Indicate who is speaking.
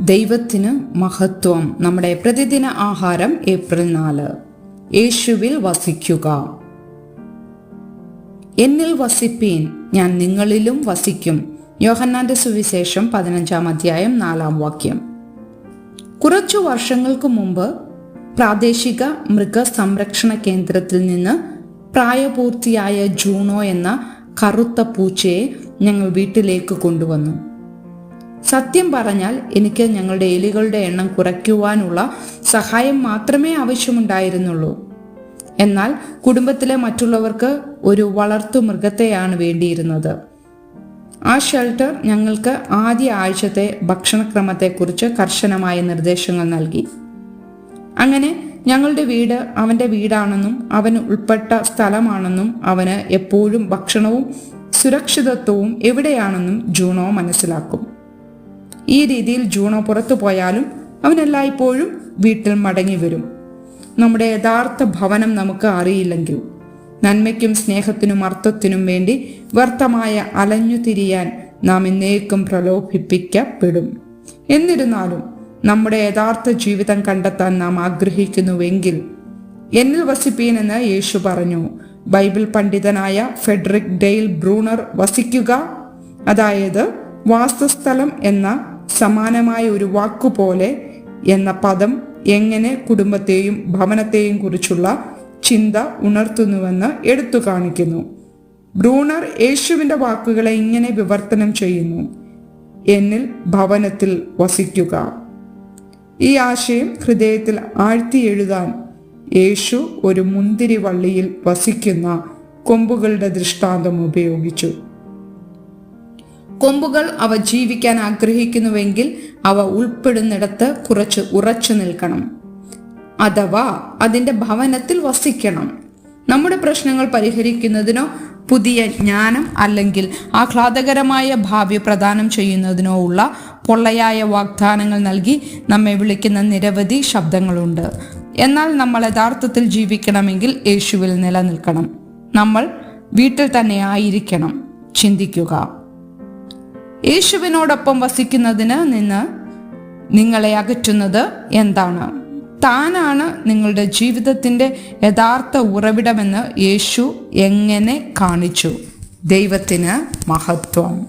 Speaker 1: ദൈവത്തിന് മഹത്വം. നമ്മുടെ പ്രതിദിന ആഹാരം ഏപ്രിൽ നാല്. യേശുവിൽ വസിക്കുക. എന്നിൽ വസിപ്പീൻ ഞാൻ നിങ്ങളിലും വസിക്കും. യോഹന്നാന്റെ സുവിശേഷം പതിനഞ്ചാം അധ്യായം നാലാം വാക്യം. കുറച്ചു വർഷങ്ങൾക്ക് മുമ്പ് പ്രാദേശിക മൃഗസംരക്ഷണ കേന്ദ്രത്തിൽ നിന്ന് പ്രായപൂർത്തിയായ ജൂണോ എന്ന കറുത്ത പൂച്ചയെ ഞങ്ങൾ വീട്ടിലേക്ക് കൊണ്ടുവന്നു. സത്യം പറഞ്ഞാൽ എനിക്ക് ഞങ്ങളുടെ എലികളുടെ എണ്ണം കുറയ്ക്കുവാനുള്ള സഹായം മാത്രമേ ആവശ്യമുണ്ടായിരുന്നുള്ളൂ. എന്നാൽ കുടുംബത്തിലെ മറ്റുള്ളവർക്ക് ഒരു വളർത്തു മൃഗത്തെയാണ് വേണ്ടിയിരുന്നത്. ആ ഷെൽട്ടർ ഞങ്ങൾക്ക് ആദ്യ ആഴ്ചത്തെ ഭക്ഷണക്രമത്തെക്കുറിച്ച് കർശനമായ നിർദ്ദേശങ്ങൾ നൽകി. അങ്ങനെ ഞങ്ങളുടെ വീട് അവന്റെ വീടാണെന്നും അവന് ഉൾപ്പെട്ട സ്ഥലമാണെന്നും അവന് എപ്പോഴും ഭക്ഷണവും സുരക്ഷിതത്വവും എവിടെയാണെന്നും ജൂണോ മനസ്സിലാക്കും. ഈ രീതിയിൽ ജൂണോ പുറത്തു പോയാലും അവൻ എല്ലായ്പ്പോഴും വീട്ടിൽ മടങ്ങി വരും. നമ്മുടെ യഥാർത്ഥ ഭവനം നമുക്ക് അറിയില്ലെങ്കിൽ നന്മയ്ക്കും സ്നേഹത്തിനും അർത്ഥത്തിനും വേണ്ടി വ്യർത്ഥമായ അലഞ്ഞു തിരിയാൻ നാം എന്നേക്കും പ്രലോഭിപ്പിക്കപ്പെടും. എന്നിരുന്നാലും നമ്മുടെ യഥാർത്ഥ ജീവിതം കണ്ടെത്താൻ നാം ആഗ്രഹിക്കുന്നുവെങ്കിൽ എന്നിൽ വസിപ്പീൻ എന്ന് യേശു പറഞ്ഞു ബൈബിൾ പണ്ഡിതനായ ഫെഡറിക് ഡെയിൽ ബ്രൂണർ വസിക്കുക അതായത് വാസസ്ഥലം എന്ന സമാനമായ ഒരു വാക്കുപോലെ എന്ന പദം എങ്ങനെ കുടുംബത്തെയും ഭവനത്തെയും കുറിച്ചുള്ള ചിന്ത ഉണർത്തുന്നുവെന്ന് എടുത്തു കാണിക്കുന്നു. ബ്രൂണർ യേശുവിന്റെ വാക്കുകളെ ഇങ്ങനെ വിവർത്തനം ചെയ്യുന്നു. എന്നിൽ ഭവനത്തിൽ വസിക്കുക. ഈ ആശയം ഹൃദയത്തിൽ ആഴ്ത്തി എഴുതാൻ യേശു ഒരു മുന്തിരി വള്ളിയിൽ വസിക്കുന്ന കൊമ്പുകളുടെ ദൃഷ്ടാന്തം ഉപയോഗിച്ചു. കൊമ്പുകൾ അവ ജീവിക്കാൻ ആഗ്രഹിക്കുന്നുവെങ്കിൽ അവ ഉൾപ്പെടുന്നിടത്ത് കുറച്ച് ഉറച്ചു നിൽക്കണം. അഥവാ അതിന്റെ ഭവനത്തിൽ വസിക്കണം. നമ്മുടെ പ്രശ്നങ്ങൾ പരിഹരിക്കുന്നതിനോ പുതിയ ജ്ഞാനം അല്ലെങ്കിൽ ആഹ്ലാദകരമായ ഭാവി പ്രദാനം ചെയ്യുന്നതിനോ ഉള്ള പൊള്ളയായ വാഗ്ദാനങ്ങൾ നൽകി നമ്മെ വിളിക്കുന്ന നിരവധി ശബ്ദങ്ങളുണ്ട്. എന്നാൽ നമ്മൾ യഥാർത്ഥത്തിൽ ജീവിക്കണമെങ്കിൽ യേശുവിൽ നിലനിൽക്കണം. നമ്മൾ വീട്ടിൽ തന്നെ ആയിരിക്കണം. ചിന്തിക്കുക. യേശുവിനോടൊപ്പം വസിക്കുന്നതിന് നിന്ന് നിങ്ങളെ അകറ്റുന്നത് എന്താണ്? താനാണ് നിങ്ങളുടെ ജീവിതത്തിന്റെ യഥാർത്ഥ ഉറവിടമെന്ന് യേശു എങ്ങനെ കാണിച്ചു? ദൈവത്തിന് മഹത്വം.